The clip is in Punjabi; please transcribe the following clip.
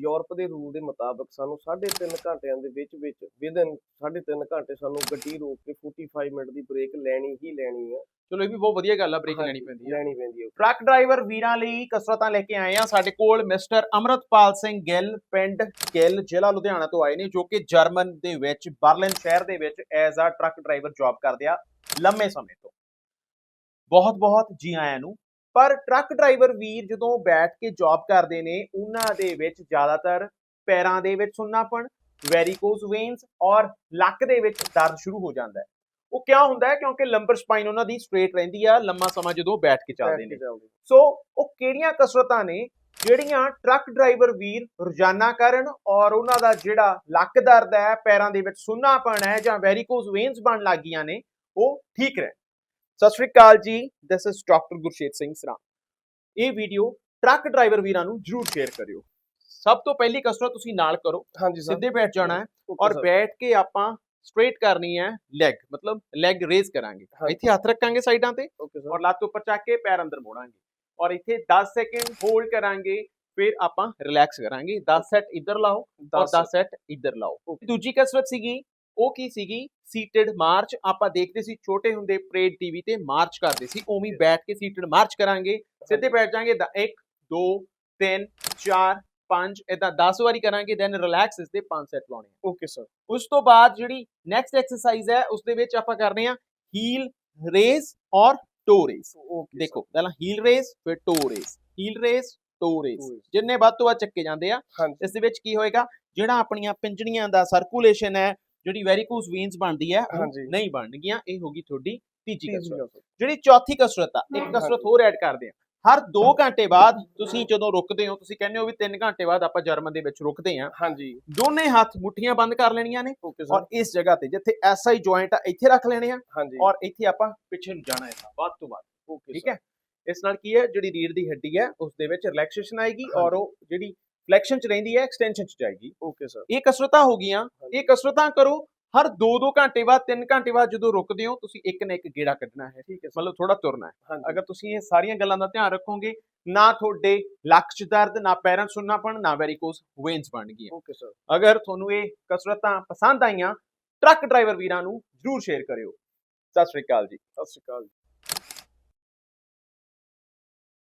ਯੂਰਪ ਦੇ ਰੂਲ ਦੇ ਮੁਤਾਬਕ ਸਾਨੂੰ 3.5 ਘੰਟਿਆਂ ਦੇ ਵਿੱਚ ਵਿੱਚ ਵਿਦਨ 3.5 ਘੰਟੇ ਸਾਨੂੰ ਗੱਡੀ ਰੋਕ ਕੇ 45 ਮਿੰਟ ਦੀ ਬ੍ਰੇਕ ਲੈਣੀ ਹੀ ਲੈਣੀ ਆ। ਚਲੋ ਇਹ ਵੀ ਬਹੁਤ ਵਧੀਆ ਗੱਲ ਆ ਬ੍ਰੇਕ ਲੈਣੀ ਪੈਂਦੀ ਹੈ ਲੈਣੀ ਪੈਂਦੀ ਹੈ ਟਰੱਕ ਡਰਾਈਵਰ ਵੀਰਾਂ ਲਈ ਕਸਰਤਾਂ ਲੈ ਕੇ ਆਏ ਆ ਸਾਡੇ ਕੋਲ ਮਿਸਟਰ ਅਮਰਤਪਾਲ ਸਿੰਘ ਗਿੱਲ ਪਿੰਡ ਗਿੱਲ ਜ਼ਿਲ੍ਹਾ ਲੁਧਿਆਣਾ ਤੋਂ ਆਏ ਨੇ ਜੋ ਕਿ ਜਰਮਨ ਦੇ ਵਿੱਚ ਬਰਲਿਨ ਸ਼ਹਿਰ ਦੇ ਵਿੱਚ as a truck driver job ਕਰਦੇ ਆ ਲੰਮੇ ਸਮੇਂ ਤੋਂ। ਬਹੁਤ ਬਹੁਤ ਜੀ ਆਇਆਂ ਨੂੰ ਪਰ ਟਰੱਕ ਡਰਾਈਵਰ ਵੀਰ ਜਦੋਂ ਬੈਠ ਕੇ ਜੌਬ ਕਰਦੇ ਨੇ ਉਹਨਾਂ ਦੇ ਵਿੱਚ ਜ਼ਿਆਦਾਤਰ ਪੈਰਾਂ ਦੇ ਵਿੱਚ ਸੁੰਨਾਪਣ ਵੈਰੀਕੋਜ਼ ਵੇਨਸ ਔਰ ਲੱਕ ਦੇ ਵਿੱਚ ਦਰਦ ਸ਼ੁਰੂ ਹੋ ਜਾਂਦਾ ਹੈ। ਉਹ ਕਿਉਂ ਹੁੰਦਾ ਹੈ? ਕਿਉਂਕਿ ਲੰਬਰ ਸਪਾਈਨ ਉਹਨਾਂ ਦੀ ਸਟ੍ਰੇਟ ਰਹਿੰਦੀ ਆ ਲੰਮਾ ਸਮਾਂ ਜਦੋਂ ਬੈਠ ਕੇ ਚੱਲਦੇ ਨੇ। ਸੋ ਉਹ ਕਿਹੜੀਆਂ ਕਸਰਤਾਂ ਨੇ ਜਿਹੜੀਆਂ ਟਰੱਕ ਡਰਾਈਵਰ ਵੀਰ ਰੋਜ਼ਾਨਾ ਕਰਨ ਔਰ ਉਹਨਾਂ ਦਾ ਜਿਹੜਾ ਲੱਕ ਦਰਦ ਹੈ ਪੈਰਾਂ ਦੇ ਵਿੱਚ ਸੁੰਨਾਪਣ ਹੈ ਜਾਂ ਵੈਰੀਕੋਜ਼ ਵੇਨਸ ਬਣ ਲੱਗ ਗਈਆਂ ਨੇ ਉਹ ਠੀਕ ਰਹਿਣ। Sat Sri Akal ji this is doctor Gurshet Singh Sara. ਇਹ ਵੀਡੀਓ ਟਰੱਕ ਡਰਾਈਵਰ ਵੀਰਾਂ ਨੂੰ ਜਰੂਰ ਸ਼ੇਅਰ ਕਰਿਓ। ਸਭ ਤੋਂ ਪਹਿਲੀ ਕਸਰਤ ਤੁਸੀਂ ਨਾਲ ਕਰੋ। ਹਾਂਜੀ ਸਰ ਸਿੱਧੇ ਬੈਠ ਜਾਣਾ ਹੈ ਔਰ. ਬੈਠ ਕੇ ਆਪਾਂ ਸਟ੍ਰੇਟ ਕਰਨੀ ਹੈ ਲੈਗ ਮਤਲਬ ਲੈਗ ਰੇਜ਼ ਕਰਾਂਗੇ। ਇੱਥੇ ਹੱਥ ਰੱਖਾਂਗੇ ਸਾਈਡਾਂ ਤੇ ਔਰ ਲੱਤ ਉੱਪਰ ਚੱਕ ਕੇ ਪੈਰ ਅੰਦਰ ਮੋੜਾਂਗੇ। ਔਰ ਇੱਥੇ 10 ਸੈਕਿੰਡ ਹੋਲਡ ਕਰਾਂਗੇ ਫਿਰ ਆਪਾਂ ਰਿਲੈਕਸ ਕਰਾਂਗੇ। 10 ਸੈਟ ਇੱਧਰ ਲਾਓ ਔਰ 10 ਸੈਟ ਇੱਧਰ ਲਾਓ। ਦੂਜੀ ਕਸਰਤ ਸੀਗੀ ਉਹ ਕੀ ਸੀਗੀ? ਸੀਟਡ ਮਾਰਚ ਆਪਾਂ ਦੇਖਦੇ ਸੀ ਛੋਟੇ ਹੁੰਦੇ ਪ੍ਰੇਡ ਟੀਵੀ ਤੇ ਮਾਰਚ ਕਰਦੇ ਸੀ ਉਵੇਂ ਬੈਠ ਕੇ ਸੀਟਡ ਮਾਰਚ ਕਰਾਂਗੇ ਸਿੱਧੇ ਬੈਠ ਜਾਾਂਗੇ 1 2 3 4 5 ਇਦਾਂ 10 ਵਾਰੀ ਕਰਾਂਗੇ ਦੈਨ ਰਿਲੈਕਸ ਇਸ ਦੇ 5 ਸੈਟ ਲਾਉਣੇ ਆ। ਓਕੇ ਸਰ ਉਸ ਤੋਂ ਬਾਅਦ ਜਿਹੜੀ ਨੈਕਸਟ ਐਕਸਰਸਾਈਜ਼ ਹੈ ਉਸ ਦੇ ਵਿੱਚ ਆਪਾਂ ਕਰਨੇ ਆ ਹੀਲ ਰੇਜ਼ ਔਰ ਟੋ ਰੇਜ਼ ਦੇਖੋ ਪਹਿਲਾਂ ਹੀਲ ਰੇਜ਼ ਫਿਰ toe raise heel raise toe raise. ਜਿੰਨੇ ਵੱਧ ਤੋਂ ਵੱਧ ਚੱਕੇ ਜਾਂਦੇ ਆ ਇਸ ਦੇ ਵਿੱਚ ਕੀ ਹੋਏਗਾ? ਜਿਹੜਾ ਆਪਣੀਆਂ ਪਿੰਜੜੀਆਂ ਦਾ ਸਰਕੂਲੇਸ਼ਨ ਹੈ ਜਿਹੜੀ ਵੈਰੀਕੋਜ਼ ਵੇਨਸ ਬਣਦੀ ਹੈ ਉਹ ਹਾਂਜੀ। ਨਹੀਂ ਬਣਨਗੀਆਂ ਇਹ ਹੋਗੀ ਤੁਹਾਡੀ ਤੀਜੀ ਕਸਰਤ। ਜਿਹੜੀ ਚੌਥੀ ਕਸਰਤ ਆ ਇੱਕ ਕਸਰਤ ਹੋਰ ਐਡ ਕਰਦੇ ਆ। ਹਰ 2 ਘੰਟੇ ਬਾਅਦ ਤੁਸੀਂ ਜਦੋਂ ਰੁਕਦੇ ਹੋ ਤੁਸੀਂ ਕਹਿੰਦੇ ਹੋ ਵੀ 3 ਘੰਟੇ ਬਾਅਦ ਆਪਾਂ ਜਰਮਨ ਦੇ ਵਿੱਚ ਰੁਕਦੇ ਆ ਹਾਂਜੀ। ਦੋਨੇ ਹੱਥ ਮੁੱਠੀਆਂ ਬੰਦ ਕਰ ਲੈਣੀਆਂ ਨੇ ਓਕੇ ਔਰ ਸਰ ਇਸ ਜਗ੍ਹਾ ਤੇ ਜਿੱਥੇ ਐਸਆਈ ਜੁਆਇੰਟ ਆ ਇੱਥੇ ਰੱਖ ਲੈਣੇ ਆ ਹਾਂਜੀ। ਔਰ ਇੱਥੇ ਆਪਾਂ ਪਿੱਛੇ ਨੂੰ ਜਾਣਾ ਹੈ ਵੱਧ ਤੋਂ ਵੱਧ। ਓਕੇ ਠੀਕ ਹੈ? ਇਸ ਨਾਲ ਕੀ ਹੈ? ਜਿਹੜੀ ਰੀੜ ਦੀ ਹੱਡੀ ਹੈ ਉਸ ਦੇ ਵਿੱਚ ਰਿਲੈਕਸੇਸ਼ਨ ਆਏਗੀ ਔਰ ਉਹ ਜਿਹੜੀ ਫਲੈਕਸ਼ਨ ਚ ਰਹਿੰਦੀ ਹੈ ਐਕਸਟੈਂਸ਼ਨ ਚ ਜਾਏਗੀ। ਓਕੇ ਸਰ ਇਹ ਕਸਰਤਾਂ ਹੋ ਗਈਆਂ। ਇਹ ਕਸਰਤਾਂ ਕਰੋ ਹਰ 2-2 ਘੰਟੇ ਬਾਅਦ 3 ਘੰਟੇ ਬਾਅਦ ਜਦੋਂ ਰੁਕਦੇ ਹੋ ਤੁਸੀਂ ਇੱਕ ਨਾ ਇੱਕ ਗੇੜਾ ਕੱਢਣਾ ਹੈ। ਠੀਕ ਹੈ ਮਤਲਬ ਥੋੜਾ ਤੁਰਨਾ ਹੈ। ਅਗਰ ਤੁਸੀਂ ਇਹ ਸਾਰੀਆਂ ਗੱਲਾਂ ਦਾ ਧਿਆਨ ਰੱਖੋਗੇ ਨਾ ਤੁਹਾਡੇ ਲੱਕ 'ਚ ਦਰਦ ਨਾ ਪੈਰਾਂ 'ਚ ਸੁੰਨਾਪਣ ਨਾ ਵੈਰੀਕੋਸ ਵੇਨਸ ਬਣਨਗੀਆਂ ਓਕੇ ਸਰ ਅਗਰ ਤੁਹਾਨੂੰ ਇਹ ਕਸਰਤਾਂ ਪਸੰਦ ਆਈਆਂ ਟਰੱਕ ਡਰਾਈਵਰ ਵੀਰਾਂ ਨੂੰ ਜਰੂਰ ਸ਼ੇਅਰ ਕਰਿਓ। ਸਤਿ ਸ਼੍ਰੀ ਅਕਾਲ ਜੀ। ਸਤਿ ਸ਼੍ਰੀ ਅਕਾਲ